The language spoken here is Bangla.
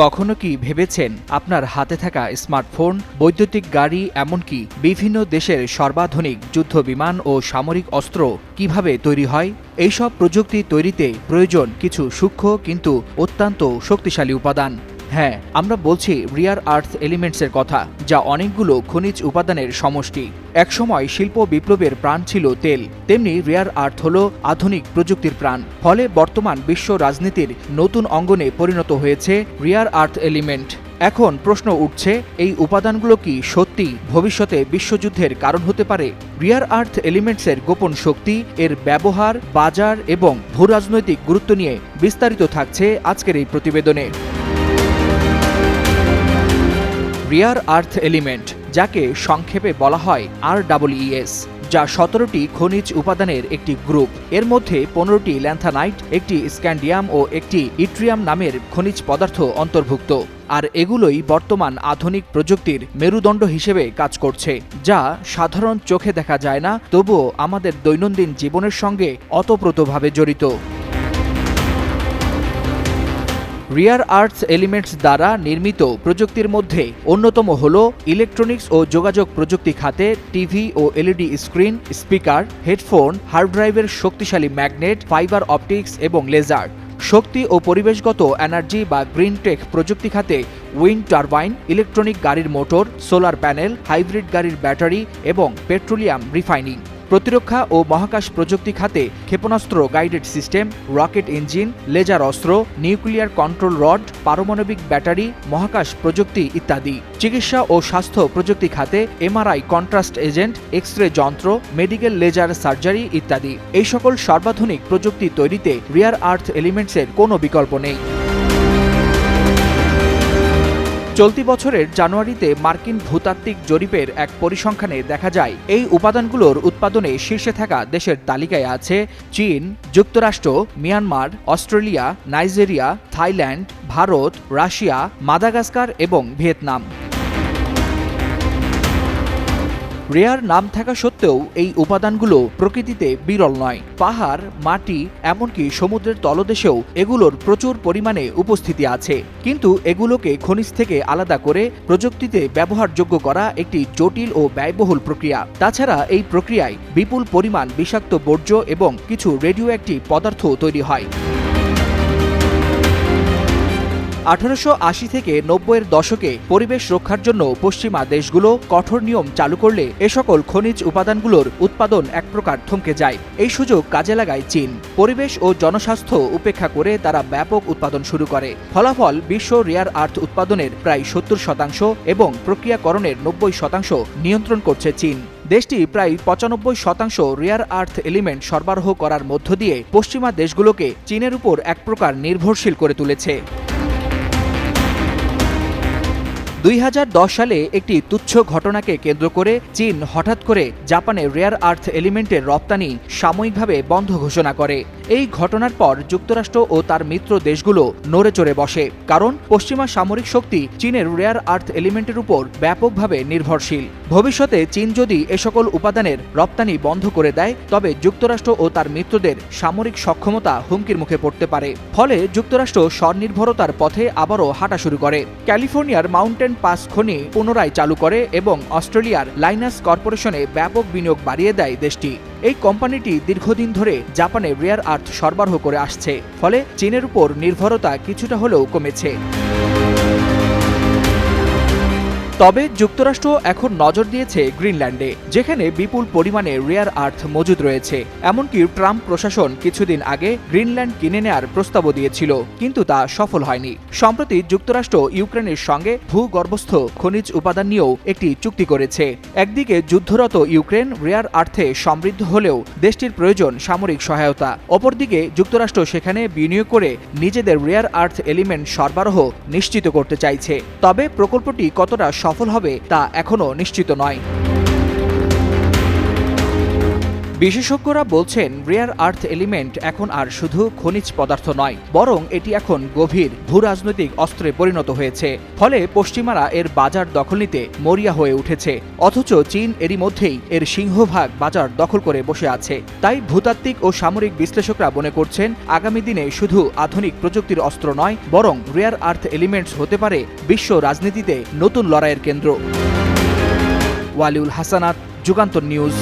কখনো কি ভেবেছেন আপনার হাতে থাকা স্মার্টফোন, বৈদ্যুতিক গাড়ি, এমনকি বিভিন্ন দেশের সর্বাধুনিক যুদ্ধ বিমান ও সামরিক অস্ত্র কীভাবে তৈরি হয়? এইসব প্রযুক্তি তৈরিতে প্রয়োজন কিছু সূক্ষ্ম কিন্তু অত্যন্ত শক্তিশালী উপাদান। হ্যাঁ আমরা বলছি রিয়ার আর্থ এলিমেন্টসের কথা, যা অনেকগুলো খনিজ উপাদানের সমষ্টি। একসময় শিল্প বিপ্লবের প্রাণ ছিল তেল, তেমনি রেয়ার আর্থ হল আধুনিক প্রযুক্তির প্রাণ। ফলে বর্তমান বিশ্ব রাজনীতির নতুন অঙ্গনে পরিণত হয়েছে রিয়ার আর্থ এলিমেন্ট এখন প্রশ্ন উঠছে, এই উপাদানগুলো কি সত্যি ভবিষ্যতে বিশ্বযুদ্ধের কারণ হতে পারে? রিয়ার আর্থ এলিমেন্টসের গোপন শক্তি, এর ব্যবহার, বাজার এবং ভূরাজনৈতিক গুরুত্ব নিয়ে বিস্তারিত থাকছে আজকের এই প্রতিবেদনে। রিয়ার আর্থ এলিমেন্ট যাকে সংক্ষেপে বলা হয় আর ইএস যা সতেরোটি খনিজ উপাদানের একটি গ্রুপ এর মধ্যে পনেরোটি ল্যান্থানাইট, একটি স্ক্যান্ডিয়াম ও একটি ইট্রিয়াম নামের খনিজ পদার্থ অন্তর্ভুক্ত। আর এগুলোই বর্তমান আধুনিক প্রযুক্তির মেরুদণ্ড হিসেবে কাজ করছে, যা সাধারণ চোখে দেখা যায় না, তবুও আমাদের দৈনন্দিন জীবনের সঙ্গে অতপ্রতভাবে জড়িত। রিয়ার আর্টস এলিমেন্টস দ্বারা নির্মিত প্রযুক্তির মধ্যে অন্যতম হল ইলেকট্রনিক্স ও যোগাযোগ প্রযুক্তি খাতে টিভি ও LED screen, speaker, headphone, hard ড্রাইভের শক্তিশালী ম্যাগনেট, ফাইবার অপটিক্স এবং লেজার। শক্তি ও পরিবেশগত এনার্জি বা গ্রিন টেক প্রযুক্তি খাতে উইন্ড টারবাইন, ইলেকট্রনিক গাড়ির মোটর, সোলার প্যানেল, হাইব্রিড গাড়ির ব্যাটারি এবং পেট্রোলিয়াম রিফাইনিং। প্রতিরক্ষা ও মহাকাশ প্রযুক্তি খাতে ক্ষেপণাস্ত্র, guided system, rocket engine, laser অস্ত্র, নিউক্লিয়ার কন্ট্রোল রড, পারমাণবিক ব্যাটারি, মহাকাশ প্রযুক্তি ইত্যাদি। চিকিৎসা ও স্বাস্থ্য প্রযুক্তি খাতে MRI, contrast agent X ray যন্ত্র, মেডিকেল লেজার সার্জারি ইত্যাদি। এই সকল সর্বাধুনিক প্রযুক্তি তৈরিতে রিয়ার আর্থ এলিমেন্টসের কোনো বিকল্প নেই। চলতি বছরের জানুয়ারিতে মার্কিন ভূতাত্ত্বিক জরিপের এক পরিসংখ্যানে দেখা যায়, এই উপাদানগুলোর উৎপাদনে শীর্ষে থাকা দেশের তালিকায় আছে চীন, যুক্তরাষ্ট্র, Myanmar, Australia, Nigeria, Thailand, Bharat, Russia, Madagascar এবং ভিয়েতনাম। রেয়ার নাম থাকা সত্ত্বেও এই উপাদানগুলো প্রকৃতিতে বিরল নয়। পাহাড়, মাটি, এমনকি সমুদ্রের তলদেশেও এগুলোর প্রচুর পরিমাণে উপস্থিতি আছে। কিন্তু এগুলোকে খনিজ থেকে আলাদা করে প্রযুক্তিতে ব্যবহারযোগ্য করা একটি জটিল ও ব্যয়বহুল প্রক্রিয়া। তাছাড়া এই প্রক্রিয়ায় বিপুল পরিমাণ বিষাক্ত বর্জ্য এবং কিছু রেডিও একটি পদার্থ তৈরি হয়। আঠারোশো আশি থেকে নব্বইয়ের দশকে পরিবেশ রক্ষার জন্য পশ্চিমা দেশগুলো কঠোর নিয়ম চালু করলে এ সকল খনিজ উপাদানগুলোর উৎপাদন এক প্রকার থমকে যায়। এই সুযোগ কাজে লাগায় চীন। পরিবেশ ও জনস্বাস্থ্য উপেক্ষা করে তারা ব্যাপক উৎপাদন শুরু করে। ফলাফল বিশ্ব রেয়ার আর্থ উৎপাদনের প্রায় সত্তর শতাংশ এবং প্রক্রিয়াকরণের নব্বই শতাংশ নিয়ন্ত্রণ করছে চীন। দেশটি প্রায় পঁচানব্বই শতাংশ রেয়ার আর্থ এলিমেন্ট সরবরাহ করার মধ্য দিয়ে পশ্চিমা দেশগুলোকে চীনের উপর এক প্রকার নির্ভরশীল করে তুলেছে। দুই হাজার দশ সালে একটি তুচ্ছ ঘটনাকে কেন্দ্র করে চীন হঠাৎ করে জাপানে রেয়ার আর্থ এলিমেন্টের রপ্তানি সাময়িকভাবে বন্ধ ঘোষণা করে। এই ঘটনার পর যুক্তরাষ্ট্র ও তার মিত্র দেশগুলো নড়ে চড়ে বসে, কারণ পশ্চিমা সামরিক শক্তি চীনের রেয়ার আর্থ এলিমেন্টের উপর ব্যাপকভাবে নির্ভরশীল। ভবিষ্যতে চীন যদি এ সকল উপাদানের রপ্তানি বন্ধ করে দেয়, তবে যুক্তরাষ্ট্র ও তার মিত্রদের সামরিক সক্ষমতা হুমকির মুখে পড়তে পারে। ফলে যুক্তরাষ্ট্র স্বনির্ভরতার পথে আবারও হাঁটা শুরু করে। ক্যালিফোর্নিয়ার মাউন্টেন পাস খনি পুনরায় চালু করে এবং অস্ট্রেলিয়ার লাইনাস কর্পোরেশনে ব্যাপক বিনিয়োগ বাড়িয়ে দেয় দেশটি। এই কোম্পানিটি দীর্ঘদিন ধরে জাপানে রেয়ার আর্থ সরবরাহ করে আসছে, ফলে চীনের উপর নির্ভরতা কিছুটা হলেও কমেছে। তবে যুক্তরাষ্ট্র এখন নজর দিয়েছে গ্রিনল্যান্ডে, যেখানে বিপুল পরিমাণে রেয়ার আর্থ মজুদ রয়েছে। এমনকি ট্রাম্প প্রশাসন কিছুদিন আগে গ্রিনল্যান্ড কিনে নেয়ার প্রস্তাবও দিয়েছিল, কিন্তু তা সফল হয়নি। সম্প্রতি যুক্তরাষ্ট্র ইউক্রেনের সঙ্গে ভূগর্ভস্থ খনিজ উপাদান নিয়েও একটি চুক্তি করেছে। একদিকে যুদ্ধরত ইউক্রেন রেয়ার আর্থে সমৃদ্ধ হলেও দেশটির প্রয়োজন সামরিক সহায়তা। অপরদিকে যুক্তরাষ্ট্র সেখানে বিনিয়োগ করে নিজেদের রেয়ার আর্থ এলিমেন্ট সরবরাহ নিশ্চিত করতে চাইছে। তবে প্রকল্পটি কতটা সফল হবে তা এখনও নিশ্চিত নয়। বিশেষজ্ঞরা বলছেন রেয়ার আর্থ এলিমেন্ট এখন আর শুধু খনিজ পদার্থ নয়, বরং এটি এখন গভীর ভূরাজনৈতিক অস্ত্রে পরিণত হয়েছে। ফলে পশ্চিমারা এর বাজার দখল নিতে মরিয়া হয়ে উঠেছে, অথচ চীন এরই মধ্যেই এর সিংহভাগ বাজার দখল করে বসে আছে। তাই ভূতাত্ত্বিক ও সামরিক বিশ্লেষকরা মনে করছেন, আগামী দিনে শুধু আধুনিক প্রযুক্তির অস্ত্র নয়, বরং রেয়ার আর্থ এলিমেন্টস হতে পারে বিশ্ব রাজনীতিতে নতুন লড়াইয়ের কেন্দ্র। ওয়ালিউল হাসানাত, যুগান্তর নিউজ।